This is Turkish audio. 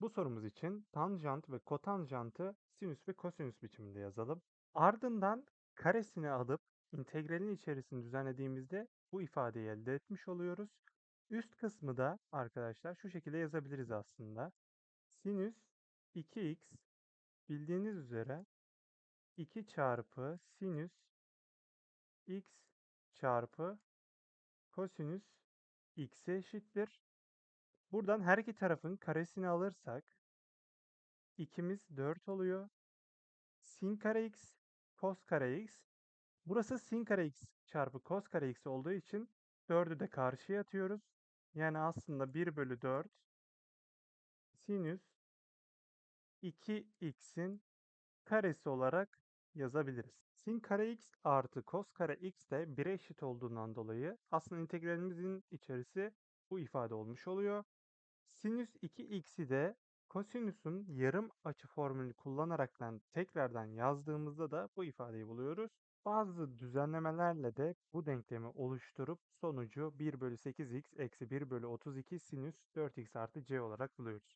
Bu sorumuz için tanjant ve kotanjantı sinüs ve kosinüs biçiminde yazalım. Ardından karesini alıp integralin içerisini düzenlediğimizde bu ifadeyi elde etmiş oluyoruz. Üst kısmı da arkadaşlar şu şekilde yazabiliriz aslında. Sinüs 2x bildiğiniz üzere 2 çarpı sinüs x çarpı kosinüs x'e eşittir. Buradan her iki tarafın karesini alırsak 2'miz 4 oluyor. Sin kare x, kos kare x. Burası sin kare x çarpı kos kare x olduğu için 4'ü de karşıya atıyoruz. Yani aslında 1 bölü 4 sinüs 2x'in karesi olarak yazabiliriz. Sin kare x artı kos kare x de 1'e eşit olduğundan dolayı aslında integralimizin içerisi bu ifade olmuş oluyor. Sinüs 2x'i de kosinüsün yarım açı formülünü kullanaraktan tekrardan yazdığımızda da bu ifadeyi buluyoruz. Bazı düzenlemelerle de bu denklemi oluşturup sonucu 1 bölü 8x eksi 1 bölü 32 sinüs 4x artı c olarak buluyoruz.